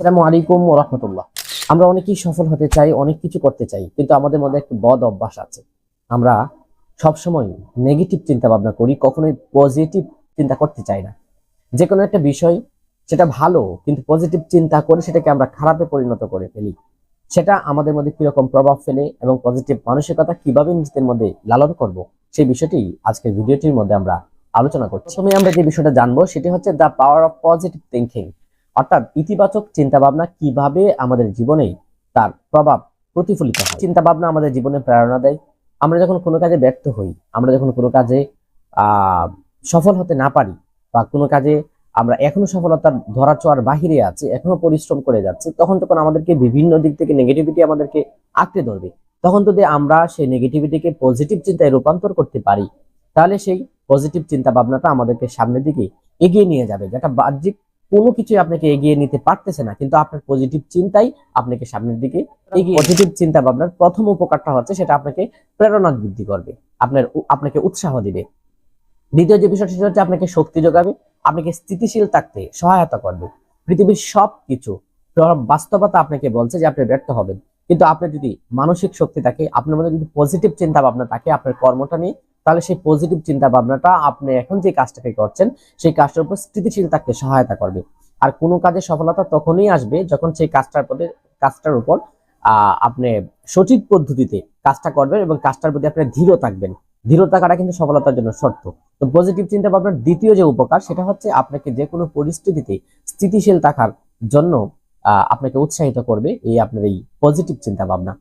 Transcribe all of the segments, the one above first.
আসসালামু আলাইকুম রাহমাতুল্লাহ। আমরা অনেকেই সফল হতে চাই, অনেক কিছু করতে চাই, কিন্তু আমাদের মধ্যে একটা বদ অভ্যাস আছে। আমরা সবসময় নেগেটিভ চিন্তা ভাবনা করি, কখনোই পজিটিভ চিন্তা করতে চাই না। যে কোনো একটা বিষয় সেটা ভালো, কিন্তু পজিটিভ চিন্তা করে সেটাকে আমরা খারাপে পরিণত করে ফেলি। সেটা আমাদের মধ্যে কীরকম প্রভাব ফেলে এবং পজিটিভ মানসিকতা কীভাবে নিজেদের মধ্যে লালন করব, সেই বিষয়টি আজকের ভিডিওটির মধ্যে আমরা আলোচনা করছি। প্রথমে আমরা যে বিষয়টা জানব, সেটি হচ্ছে the power of positive thinking অর্থাৎ ইতিবাচক চিন্তা ভাবনা কীভাবে আমাদের জীবনে তার প্রভাব প্রতিফলিত হয়? চিন্তা ভাবনা আমাদের জীবনে প্রেরণা দেয়। আমরা যখন কোনো কাজে ব্যর্থ হই, আমরা যখন কোনো কাজে সফল হতে না পারি বা কোনো কাজে আমরা এখনও সফলতার ধরা ছোঁয়ার বাহিরে আছি, এখনও পরিশ্রম করে যাচ্ছি, তখন তখন আমাদেরকে বিভিন্ন দিক থেকে নেগেটিভিটি আমাদেরকে আঁকড়ে ধরবে, তখন যদি আমরা সেই নেগেটিভিটিকে পজিটিভ চিন্তায় রূপান্তর করতে পারি, তাহলে সেই পজিটিভ চিন্তা ভাবনাটা আমাদেরকে সামনের দিকে এগিয়ে নিয়ে যাবে, যেটা বাহ্যিক কোনো কিছু আপনাকে এগিয়ে নিতে পারতেছে না কিন্তু আপনার পজিটিভ চিন্তাই আপনাকে সামনের দিকে এগিয়ে পজিটিভ চিন্তা ভাবনার প্রথম উপকারটা হচ্ছে সেটা আপনাকে প্রেরণা বৃদ্ধি করবে আপনার আপনাকে উৎসাহ দিবে। দ্বিতীয় যে বিষয়টা সেটা হচ্ছে আপনাকে শক্তি যোগাবে আপনাকে স্থিতিশীল থাকতে সহায়তা করবে। পৃথিবীর সব কিছু বাস্তবতা আপনাকে বলছে যে আপনি ব্যর্থ হবেন কিন্তু আপনার যদি মানসিক শক্তি থাকে আপনার মধ্যে যদি পজিটিভ চিন্তা ভাবনা থাকে আপনার কর্মটা নিয়ে তাহলে সেই পজিটিভ চিন্তা ভাবনাটা আপনি এখন যে কাজটাকে করছেন, সেই কাজটার উপর স্থিতিশীল থাকতে সহায়তা করবে। আর কোনো কাজে সফলতা তখনই আসবে যখন সেই কাজটার প্রতি, কাজটার উপর আপনি সঠিক পদ্ধতিতে কাজটা করবেন এবং কাজটার প্রতি আপনি দৃঢ় থাকবেন। দৃঢ় থাকাটা কিন্তু সফলতার জন্য শর্ত। তো পজিটিভ চিন্তা ভাবনার দ্বিতীয় যে উপকার, সেটা হচ্ছে আপনাকে যে কোনো পরিস্থিতিতে স্থিতিশীল থাকার জন্য আপনাকে উৎসাহিত করবে এই আপনার এই পজিটিভ চিন্তা ভাবনা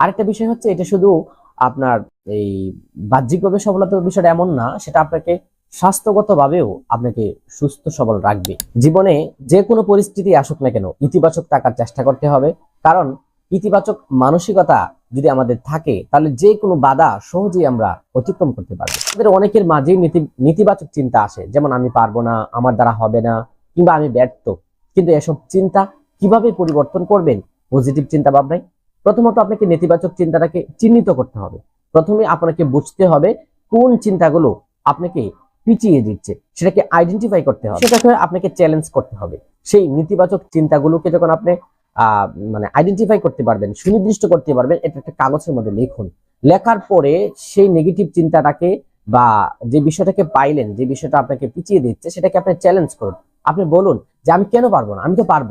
আরেকটা বিষয় হচ্ছে এটা শুধু আপনার এই বাহ্যিকভাবে সফলতার বিষয়টা এমন না, সেটা আপনাকে স্বাস্থ্যগতভাবেও আপনাকে সুস্থ, সবল রাখবে। জীবনে যে কোনো পরিস্থিতি আসুক না কেন, ইতিবাচক থাকার চেষ্টা করতে হবে। কারণ ইতিবাচক মানসিকতা যদি আমাদের থাকে, তাহলে যে কোনো বাধা সহজেই আমরা অতিক্রম করতে পারব। আমাদের অনেকের মাঝেই নীতি- নেতিবাচক চিন্তা আসে, যেমন আমি পারব না, আমার দ্বারা হবে না, কিংবা আমি ব্যর্থ। কিন্তু এসব চিন্তা কীভাবে পরিবর্তন করবেন? পজিটিভ চিন্তা ভাবনায় প্রথমত আপনাকে নেতিবাচক চিন্তাটাকে চিহ্নিত করতে হবে। প্রথমে আপনাকে বুঝতে হবে কোন চিন্তাগুলো আপনাকে পিছিয়ে দিচ্ছে, সেটাকে আইডেন্টিফাই করতে হবে। সেটাকে আপনাকে চ্যালেঞ্জ করতে হবে। সেই নেতিবাচক চিন্তাগুলোকে যখন আপনি মানে আইডেন্টিফাই করতে পারবেন, সুনির্দিষ্ট করতে পারবেন, এটা একটা কাগজের মধ্যে লিখুন। লেখার পরে সেই নেগেটিভ চিন্তাটাকে বা যে বিষয়টাকে পাইলেন, যে বিষয়টা আপনাকে পিছিয়ে দিচ্ছে, সেটাকে আপনি চ্যালেঞ্জ করুন। আপনি বলুন যে, আমি কেন পারব না? আমি তো পারব।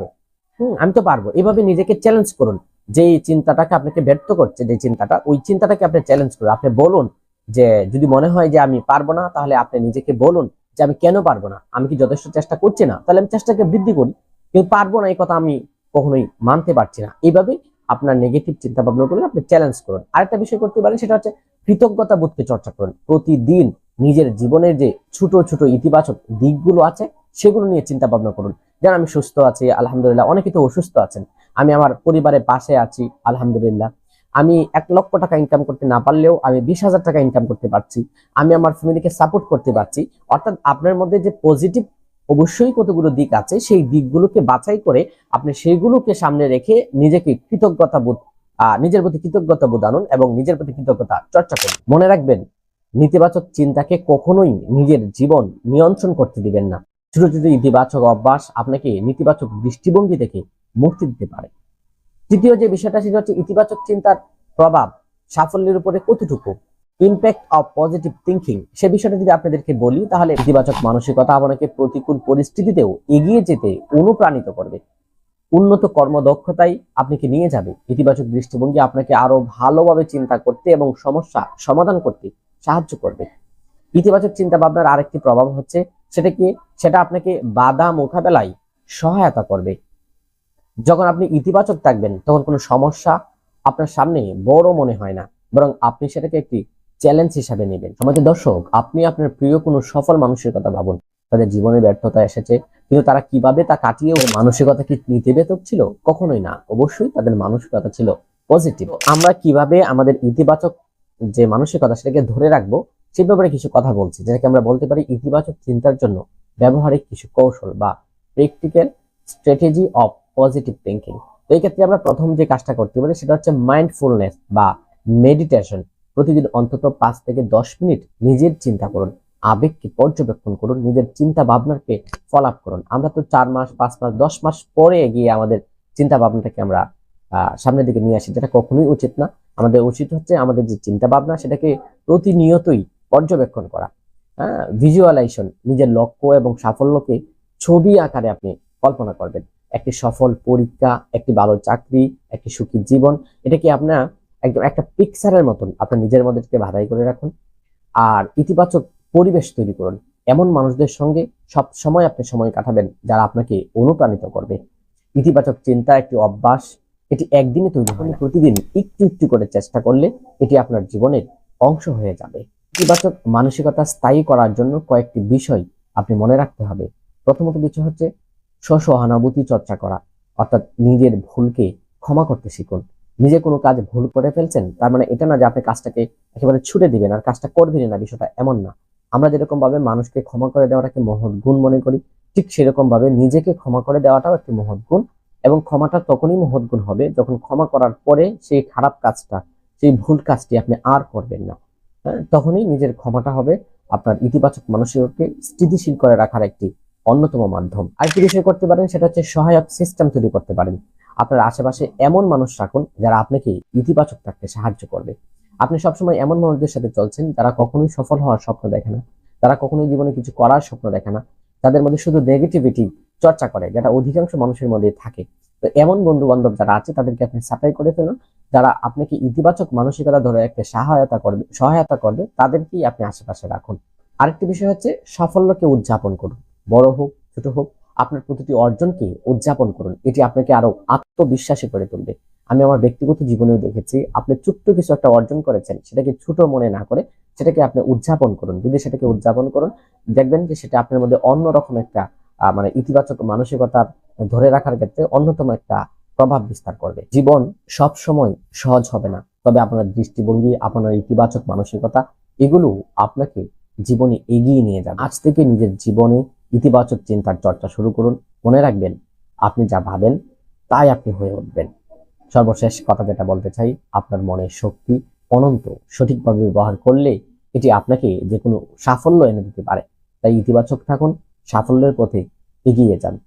হুম, আমি তো পারব। এভাবে নিজেকে চ্যালেঞ্জ করুন। যে চিন্তাটাকে আপনাকে ব্যর্থ করছে যে চিন্তাটা, ওই চিন্তাটাকে আপনি চ্যালেঞ্জ করুন। আপনি বলুন যে, যদি মনে হয় যে আমি পারব না, তাহলে আপনি নিজেকে বলুন যে আমি কেন পারব না? আমি কি যথেষ্ট চেষ্টা করছি না? তাহলে আমি চেষ্টাকে বৃদ্ধি করি। কিন্তু পারব না এই কথা আমি কখনোই মানতে পারছি না। এইভাবে আপনার নেগেটিভ চিন্তা ভাবনা করলে আপনি চ্যালেঞ্জ করুন। আরেকটা বিষয় করতে পারেন, সেটা হচ্ছে কৃতজ্ঞতা বোধকে চর্চা করুন। প্রতিদিন নিজের জীবনের যে ছোট ছোট ইতিবাচক দিকগুলো আছে, সেগুলো নিয়ে চিন্তা ভাবনা করুন। যেন আমি সুস্থ আছি, আলহামদুলিল্লাহ, অনেকে তো অসুস্থ আছেন। আমি আমার পরিবারের পাশে আছি, আলহামদুলিল্লাহ। আমি এক লক্ষ টাকা ইনকাম করতে না পারলেও আমি বিশ হাজার টাকা ইনকাম করতে পারছি। আমি আমার ফ্যামিলিকে সাপোর্ট করতে পারছি। অর্থাৎ আপনার মধ্যে যে পজিটিভ অবশ্যই কতগুলো দিক আছে, সেই দিকগুলোকে বাছাই করে আপনি সেইগুলোকে সামনে রেখে নিজেকে কৃতজ্ঞতা বোধ নিজের প্রতি কৃতজ্ঞতা বোধ আনুন এবং নিজের প্রতি কৃতজ্ঞতা চর্চা করুন। মনে রাখবেন, নেতিবাচক চিন্তাকে কখনোই নিজের জীবন নিয়ন্ত্রণ করতে দিবেন না। ছোট ছোট ইতিবাচক অভ্যাস আপনাকে নেতিবাচক দৃষ্টিভঙ্গি থেকে মুক্তি দিতে পারে। তৃতীয় যে বিষয়টা সেটা হচ্ছে ইতিবাচক চিন্তার প্রভাব সাফল্যের উপরে কতটুকু ইম্প্যাক্ট অফ পজিটিভ থিঙ্কিং সে বিষয়টা যদি আপনাদেরকে বলি, তাহলে ইতিবাচক মানসিকতা আপনাকে প্রতিকূল পরিস্থিতিতেও এগিয়ে যেতে অনুপ্রাণিত করবে। উন্নত কর্মদক্ষতায় আপনাকে নিয়ে যাবে। ইতিবাচক দৃষ্টিভঙ্গি আপনাকে আরও ভালোভাবে চিন্তা করতে এবং সমস্যা সমাধান করতে সাহায্য করবে। ইতিবাচক চিন্তা ভাবনার আরেকটি প্রভাব হচ্ছে সেটা কি? সেটা আপনাকে বাধা মোকাবেলায় সহায়তা করবে। যখন আপনি ইতিবাচক থাকবেন, তখন কোনো সমস্যা আপনার সামনে বড় মনে হয় না। বরং আপনি সেটাকে একটি চ্যালেঞ্জ হিসাবে নেবেন। সমাজের দর্শক, আপনি আপনার প্রিয় কোনো সফল মানুষের কথা ভাবুন। তাদের জীবনে ব্যর্থতা এসেছে, কিন্তু তারা কীভাবে তা কাটিয়ে? মানসিকতা কি নেতিবাচক ছিল? কখনোই না। অবশ্যই তাদের মানসিকতা ছিল পজিটিভ আমরা কীভাবে আমাদের ইতিবাচক যে মানসিকতা, সেটাকে ধরে রাখব সে ব্যাপারে কিছু কথা বলছি, যেটাকে আমরা বলতে পারি ইতিবাচক চিন্তার জন্য ব্যবহারিক কিছু কৌশল বা practical strategy of positive thinking তো এই ক্ষেত্রে আমরা প্রথম যে কাজটা করতে পারি সেটা হচ্ছে মাইন্ডফুলনেস বা মেডিটেশন প্রতিদিন অন্তত পাঁচ থেকে দশ মিনিট নিজের চিন্তা করুন, আবেগকে পর্যবেক্ষণ করুন, নিজের চিন্তা ভাবনাকে ফলো আপ করুন। আমরা তো চার মাস, পাঁচ মাস, দশ মাস পরে গিয়ে আমাদের চিন্তা ভাবনাটাকে আমরা সামনের দিকে নিয়ে আসি, যেটা কখনোই উচিত না। আমাদের উচিত হচ্ছে আমাদের যে চিন্তা ভাবনা সেটাকে প্রতিনিয়তই পর্যবেক্ষণ করা। হ্যাঁ ভিজুয়ালাইজেশন নিজের লক্ষ্য এবং সাফল্যকে ছবি আকারে আপনি কল্পনা করবেন। একটি সফল পরীক্ষা, একটি ভালো চাকরি, একটি সুখী জীবন এটাকে আপনার একদম একটা পিকচারের মতন আপনার নিজের মধ্যে থেকে করে রাখুন? আর ইতিবাচক পরিবেশ তৈরি করুন। এমন মানুষদের সঙ্গে সব সময় আপনি সময় কাটাবেন যারা আপনাকে অনুপ্রাণিত করবে। ইতিবাচক চিন্তা, একটি অভ্যাস, এটি একদিনে তৈরি হয় প্রতিদিন একটু একটু করে চেষ্টা করলে এটি আপনার জীবনের অংশ হয়ে যাবে। ইতিবাচক মানসিকতা স্থায়ী করার জন্য কয়েকটি বিষয় আপনি মনে রাখতে হবে। প্রথমত বিষয় হচ্ছে স্বসহানুভূতি চর্চা করা, অর্থাৎ নিজের ভুলকে ক্ষমা করতে শিখুন। নিজে কোনো কাজ ভুল করে ফেলছেন, তার মানে এটা না যে আপনি কাজটাকে একেবারে ছুটে দিবেন আর কাজটা করবেন না, বিষয়টা এমন না। আমরা যেরকম ভাবে মানুষকে ক্ষমা করে দেওয়াটাকে মহৎ গুণ মনে করি, ঠিক সেরকম ভাবে নিজেকে ক্ষমা করে দেওয়াটাও একটি মহৎ গুণ এবং ক্ষমাটা তখনই মহৎ গুণ হবে যখন ক্ষমা করার পরে সেই খারাপ কাজটা, সেই ভুল কাজটি আপনি আর করবেন না। তখনই নিজের ক্ষমাটা হবে আপনার ইতিবাচক মানসিকতাকে স্থিতিশীল করে রাখার একটি অন্যতম মাধ্যম। আরেকটি বিষয় করতে পারেন, সেটা হচ্ছে সহায়ক সিস্টেম তৈরি করতে পারেন। আপনার আশেপাশে এমন মানুষ রাখুন যারা আপনাকে ইতিবাচক থাকতে সাহায্য করবে। আপনি সবসময় এমন মানুষদের সাথে চলছেন যারা কখনোই সফল হওয়ার স্বপ্ন দেখে না। তারা কখনোই জীবনে কিছু করার স্বপ্ন দেখে না। তাদের মধ্যে শুধু নেগেটিভিটি চর্চা করে, যেটা অধিকাংশ মানুষের মধ্যে থাকে। তো এমন বন্ধু বান্ধব যারা আছে, তাদেরকে আপনি সাপ্লাই করে ফেলুন। যারা আপনাকে ইতিবাচক মানসিকতা ধরে একটা সহায়তা করবে সহায়তা করবে, তাদেরকেই আপনি আশেপাশে রাখুন। আরেকটি বিষয় হচ্ছে, সাফল্যকে উদযাপন করুন। বড় হোক, ছোট হোক, আপনার প্রতিটি অর্জনকে উদযাপন করুন। এটি আপনাকে আরও আত্মবিশ্বাসী করে তুলবে। আমি আমার ব্যক্তিগত জীবনেও দেখেছি, আপনি ছোট্ট কিছু একটা অর্জন করেছেন, সেটাকে ছোট মনে না করে সেটাকে আপনি উদযাপন করুন। যদি সেটাকে উদযাপন করুন, দেখবেন যে সেটা আপনার মধ্যে অন্যরকম একটা মানে ইতিবাচক মানসিকতা ধরে রাখার ক্ষেত্রে অন্যতম একটা প্রভাব বিস্তার করবে। জীবন সব সময় সহজ হবে না। তবে আপনার দৃষ্টিভঙ্গি, আপনার ইতিবাচক মানসিকতা, এগুলো আপনাকে জীবনে এগিয়ে নিয়ে যাবে। আজ থেকে নিজের জীবনে ইতিবাচক চিন্তার চর্চা শুরু করুন। মনে রাখবেন, আপনি যা ভাবেন, তাই আপনি হয়ে উঠবেন। সর্বশেষ কথা যেটা বলতে চাই, আপনার মনের শক্তি অনন্ত। সঠিকভাবে ব্যবহার করলে এটি আপনাকে যে কোনো সাফল্য এনে দিতে পারে। তাই ইতিবাচক থাকুন, সাফল্যের পথে এগিয়ে যান।